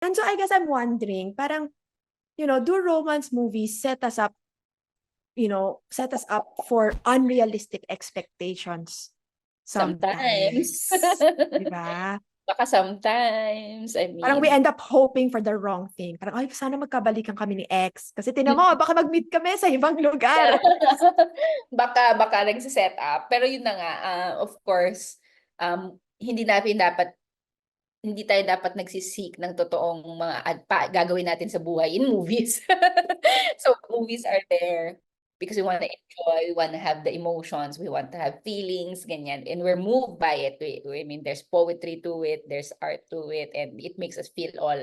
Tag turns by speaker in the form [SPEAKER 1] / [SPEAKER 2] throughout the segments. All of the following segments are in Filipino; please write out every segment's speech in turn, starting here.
[SPEAKER 1] And so I guess I'm wondering, parang, you know, do romance movies set us up, you know, set us up for unrealistic expectations sometimes?
[SPEAKER 2] Sometimes.
[SPEAKER 1] Diba?
[SPEAKER 2] Baka sometimes, I mean.
[SPEAKER 1] Parang we end up hoping for the wrong thing. Parang, ay, sana magkabalikan kami ni ex. Kasi tinan mo, baka mag-meet kami sa ibang lugar.
[SPEAKER 2] baka baka nagse-set up pero yun na nga ah, of course um hindi natin dapat hindi tayo dapat nagsisik ng totoong mga ad, pa, gagawin natin sa buhay in movies. so movies are there because we want to enjoy, we want to have the emotions, we want to have feelings, ganyan. And we're moved by it. We, I mean, there's poetry to it, there's art to it, and it makes us feel all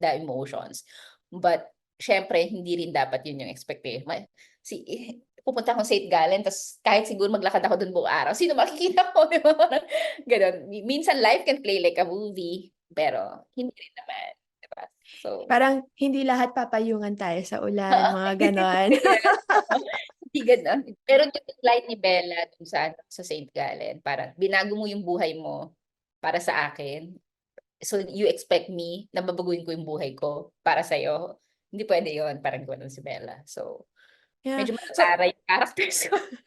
[SPEAKER 2] the emotions. But syempre, hindi rin dapat yun yung expectation. Si, pupunta akong St. Gallen, tapos kahit siguro maglakad ako dun buong araw, sino makikita ko, di ba? Parang Ganon. Minsan life can play like a movie, pero hindi rin naman. Di ba? So,
[SPEAKER 1] Parang hindi lahat papayungan tayo sa ulan, mga ganon.
[SPEAKER 2] hindi ganon. Pero yung line ni Bella dun sa, ano, sa St. Gallen, parang binago mo yung buhay mo para sa akin. So, you expect me na babaguhin ko yung buhay ko para sa'yo. Hindi pwede yon parang gano'n si Bella. So,
[SPEAKER 1] Yeah.
[SPEAKER 2] Medyo so, para sa person.